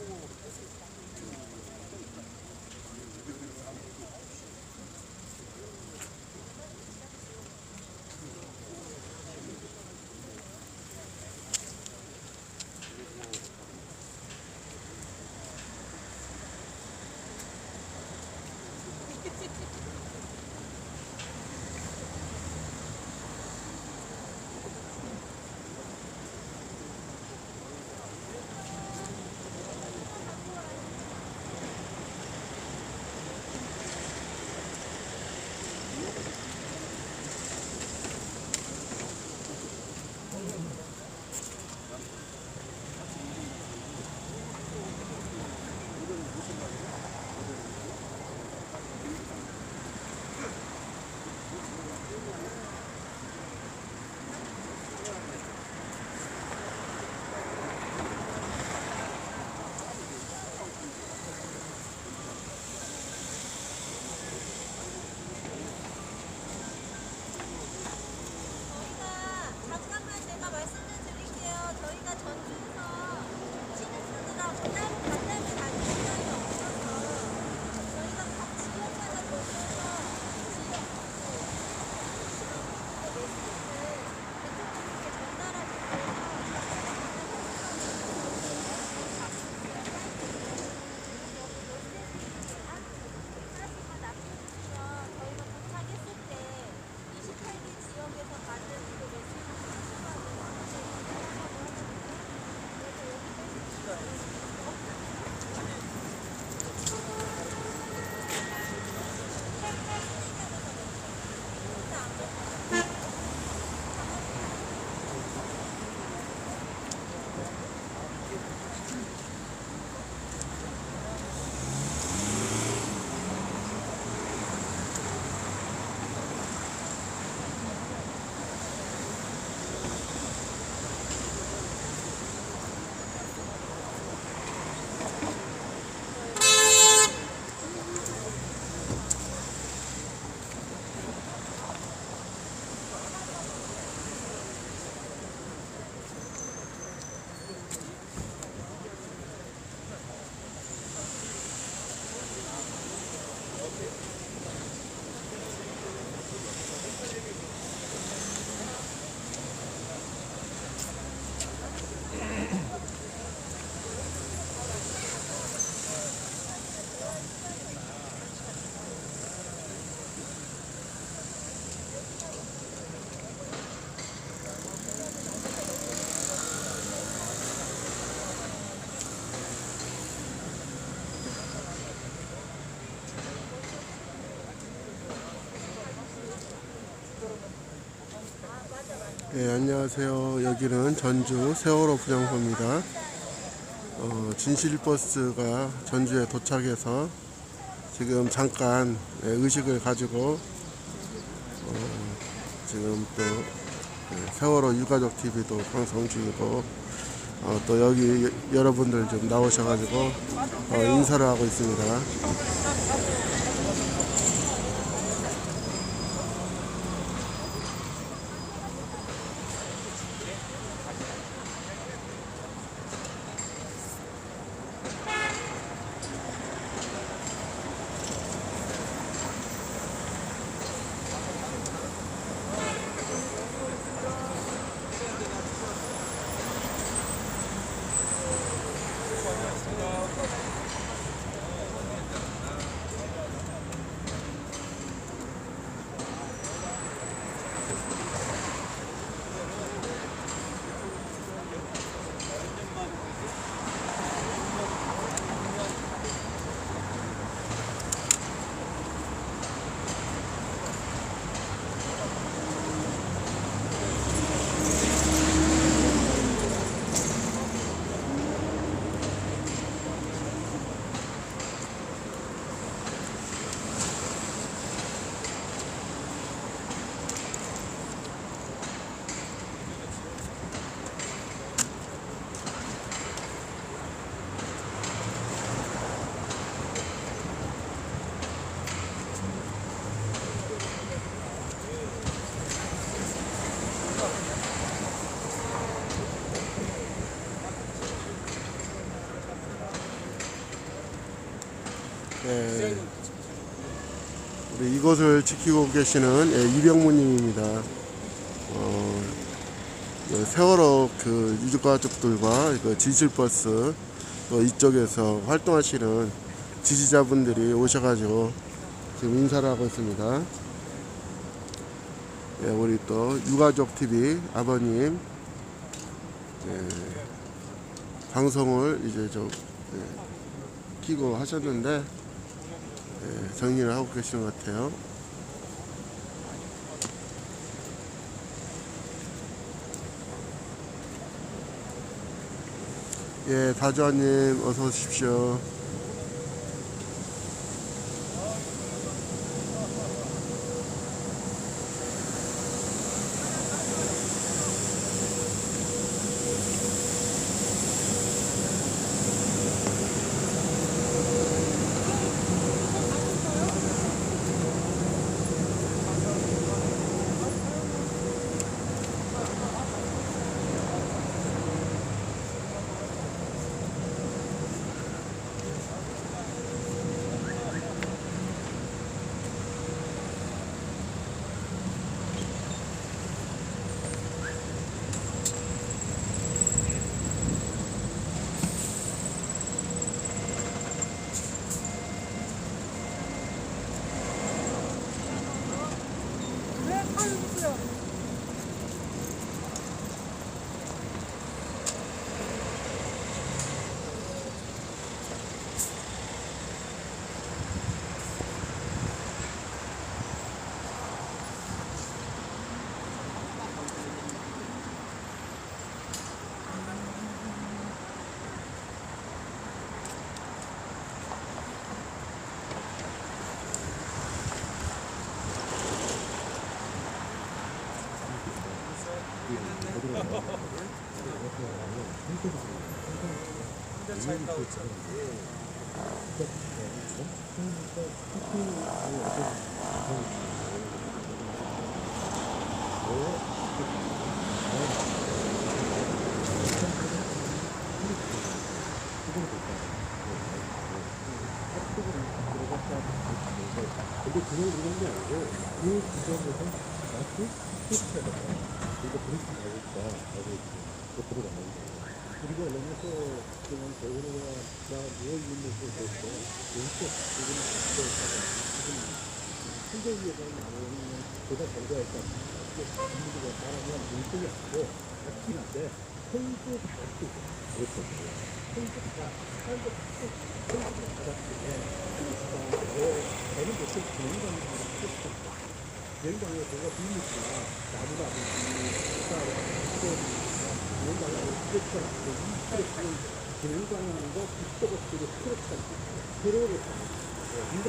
Ooh. 네, 안녕하세요. 여기는 전주 세월호 분향소입니다. 어, 진실버스가 전주에 도착해서 지금 잠깐 네, 의식을 가지고 어, 지금 또 네, 세월호 유가족 TV도 방송 중이고 어, 또 여기 여러분들 좀 나오셔가지고 어, 인사를 하고 있습니다. 네. 우리 이곳을 지키고 계시는 예, 이병무님입니다. 어, 그 세월호 그 유족가족들과 그 지질버스 또 이쪽에서 활동하시는 지지자분들이 오셔가지고 지금 인사를 하고 있습니다. 예, 우리 또 유가족 TV 아버님 예, 방송을 이제 좀 예, 키고 하셨는데 예, 정리를 하고 계시는 것 같아요. 예, 다주아님 어서 오십시오. 근데 그냥 그런 게 아니고 그 구조에서 마치 스위치가 그러니까 그렇게 나오니까 나도 또 들어가는 거예요. 그리고 또 그냥 배우로가 나 누워있는 모습을 볼때 왼쪽 부분을 잡고 지금 현재 위에서 나오는 보다. 이게 분위기가 사람이랑 눈속이 아니고 같긴 한데 같고 그렇죠. 손도 다 사람도 예. 그러니까 뭐 저는 보통 거는 다 굉장히 제가 비밀이나 나무가 굉장히 스 진행 방향과 북쪽으로 스트레스가 들어오게 힘들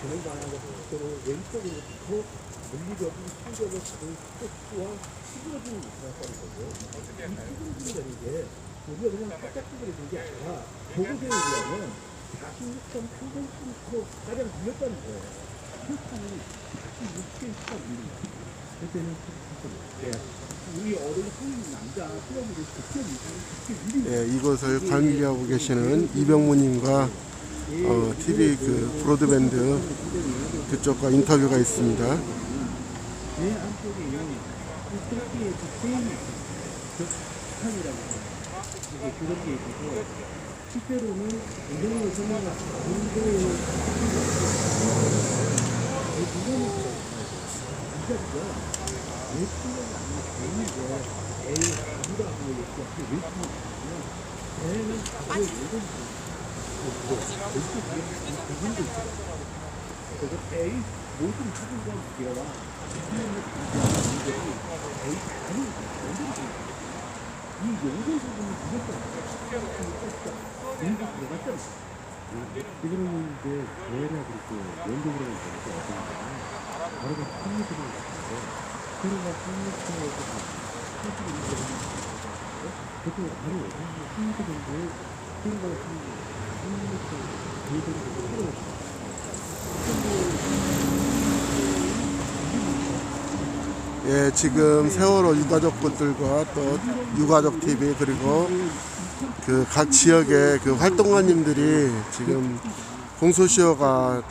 진행 방향과 북쪽으로 왼쪽으로 더 물리적인 충격을 받은 스트레스와 시그러진 역할이 거죠. 이 시그러진다는 게 우리가 그냥 살짝 시그러진 게 아니라 보고서에 의하면 46.3cm 가량 밀렸다는 거예요. 혈관이 46cm가 밀린 거예요. 그때는 예. 우리 어른 성인 남자 수영으로 그때 밀린 예, 이곳을 관리하고 계시는 이병무님과 어, TV 그 브로드밴드 그쪽과 인터뷰가 있습니다. 내 안쪽에 이 격탄이라고. 이게 그런 게 있어서 실제로는 그. 이거는 이제 대략 그렇게 연결을 하는 거니까 어떤 거는 바로 그 컴퓨터를 갖는데 컴퓨터에서 컴퓨터를 이용하는 거고 그것도 바로 컴퓨터 데이터를 서로 예, 지금 세월호 유가족분들과 또 유가족 TV 그리고 그 각 지역의 그 활동가님들이 지금 공소시효가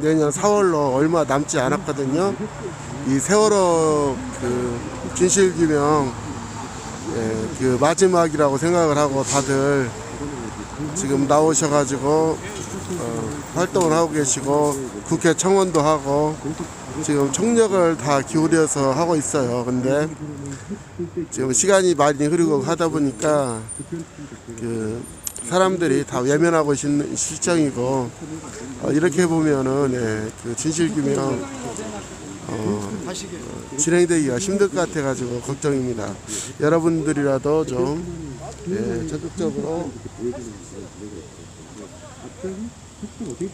내년 4월로 얼마 남지 않았거든요. 이 세월호 그 진실규명 예, 그 마지막이라고 생각을 하고 다들 지금 나오셔가지고 어, 활동을 하고 계시고 국회 청원도 하고 지금 총력을 다 기울여서 하고 있어요. 근데 지금 시간이 많이 흐르고 하다 보니까 그 사람들이 다 외면하고 있는 실정이고 어, 이렇게 보면은 예, 그 진실규명 어, 어, 진행되기가 힘들 것 같아가지고 걱정입니다. 여러분들이라도 좀 예, 적극적으로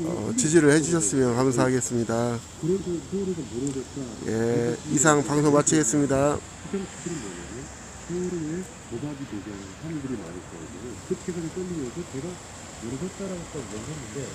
어, 지지를 해주셨으면 감사하겠습니다. 예, 이상 방송 마치겠습니다. 서울에 도박이 되게 사람들이 많이 있어가지고 그 최근에 떨리면서 제가 여러 번 따라갔다고 얘기했는데